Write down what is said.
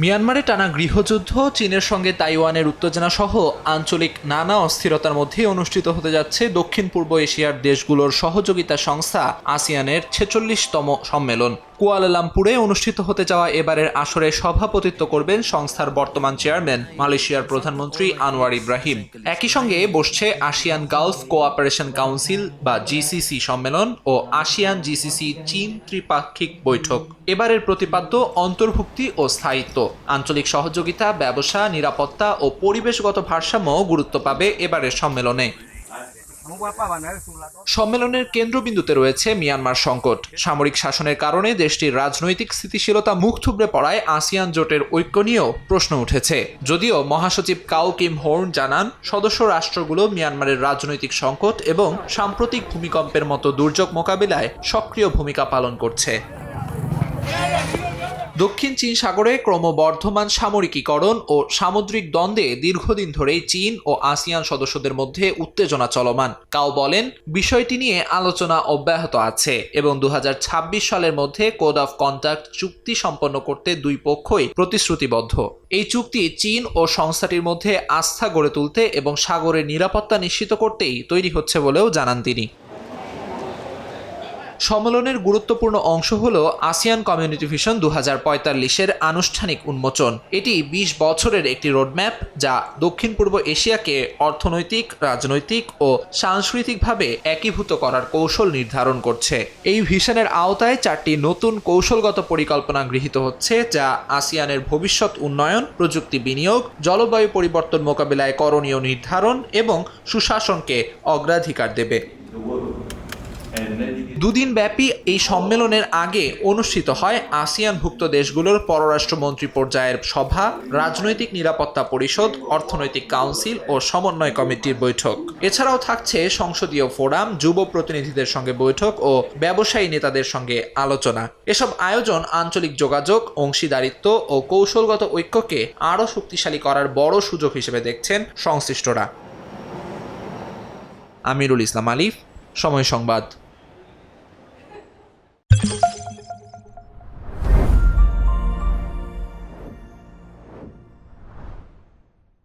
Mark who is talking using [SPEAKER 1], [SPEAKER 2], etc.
[SPEAKER 1] মিয়ানমারে টানা গৃহযুদ্ধ, চীনের সঙ্গে তাইওয়ানের উত্তেজনা সহ আঞ্চলিক নানা অস্থিরতার মধ্যে অনুষ্ঠিত হতে যাচ্ছে দক্ষিণ পূর্ব এশিয়ার দেশগুলোর সহযোগিতা সংস্থা আসিয়ানের ছেচল্লিশতম সম্মেলন। কুয়ালালামপুরে অনুষ্ঠিত হতে যাওয়া এবারের আসরে সভাপতিত্ব করবেন সংস্থার বর্তমান চেয়ারম্যান, মালয়েশিয়ার প্রধানমন্ত্রী আনোয়ার ইব্রাহিম। একই সঙ্গে বসছে আসিয়ান গালফ কোঅপারেশন কাউন্সিল বা জিসিসি সম্মেলন ও আসিয়ান জিসিসি চীন ত্রিপাক্ষিক বৈঠক। এবারের প্রতিপাদ্য অন্তর্ভুক্তি ও স্থায়িত্ব। আঞ্চলিক সহযোগিতা, ব্যবসা, নিরাপত্তা ও পরিবেশগত ভারসাম্য গুরুত্ব পাবে এবারের সম্মেলনে। সম্মেলনের কেন্দ্রবিন্দুতে রয়েছে মিয়ানমার সংকট। সামরিক শাসনের কারণে দেশটির রাজনৈতিক স্থিতিশীলতা মুখ থুবড়ে পড়ায় আসিয়ান জোটের ঐক্য নিয়েও প্রশ্ন উঠেছে। যদিও মহাসচিব কাউ কিম হোর্ন জানান, সদস্য রাষ্ট্রগুলো মিয়ানমারের রাজনৈতিক সংকট এবং সাম্প্রতিক ভূমিকম্পের মতো দুর্যোগ মোকাবিলায় সক্রিয় ভূমিকা পালন করছে। দক্ষিণ চীন সাগরে ক্রমবর্ধমান সামরিকীকরণ ও সামুদ্রিক দ্বন্দ্বে দীর্ঘদিন ধরেই চীন ও আসিয়ান সদস্যদের মধ্যে উত্তেজনা চলমান। কাও বলেন, বিষয়টি নিয়ে আলোচনা অব্যাহত আছে এবং দু হাজার ছাব্বিশ সালের মধ্যে কোড অফ কন্ট্যাক্ট চুক্তি সম্পন্ন করতে দুই পক্ষই প্রতিশ্রুতিবদ্ধ। এই চুক্তি চীন ও সংস্থাটির মধ্যে আস্থা গড়ে তুলতে এবং সাগরের নিরাপত্তা নিশ্চিত করতেই তৈরি হচ্ছে বলেও জানান তিনি। সম্মেলনের গুরুত্বপূর্ণ অংশ হল আসিয়ান কমিউনিটি ভিশন দু হাজার পঁয়তাল্লিশের আনুষ্ঠানিক উন্মোচন। এটি ২০ বছরের একটি রোডম্যাপ যা দক্ষিণ পূর্ব এশিয়াকে অর্থনৈতিক, রাজনৈতিক ও সাংস্কৃতিকভাবে একীভূত করার কৌশল নির্ধারণ করছে। এই ভিশনের আওতায় চারটি নতুন কৌশলগত পরিকল্পনা গৃহীত হচ্ছে, যা আসিয়ানের ভবিষ্যৎ উন্নয়ন, প্রযুক্তি বিনিয়োগ, জলবায়ু পরিবর্তন মোকাবিলায় করণীয় নির্ধারণ এবং সুশাসনকে অগ্রাধিকার দেবে। দুদিন ব্যাপী এই সম্মেলনের আগে অনুষ্ঠিত হয় আসিয়ানভুক্ত দেশগুলোর পররাষ্ট্রমন্ত্রী পর্যায়ের সভা, রাজনৈতিক নিরাপত্তা পরিষদ, অর্থনৈতিক কাউন্সিল ও সমন্বয় কমিটির বৈঠক। এছাড়াও থাকছে সংসদীয় ফোরাম, যুব প্রতিনিধিদের সঙ্গে বৈঠক ও ব্যবসায়ী নেতাদের সঙ্গে আলোচনা। এসব আয়োজন আঞ্চলিক যোগাযোগ, অংশীদারিত্ব ও কৌশলগত ঐক্যকে আরও শক্তিশালী করার বড় সুযোগ হিসেবে দেখছেন সংশ্লিষ্টরা। আমিরুল ইসলাম আলিফ, সময় সংবাদ।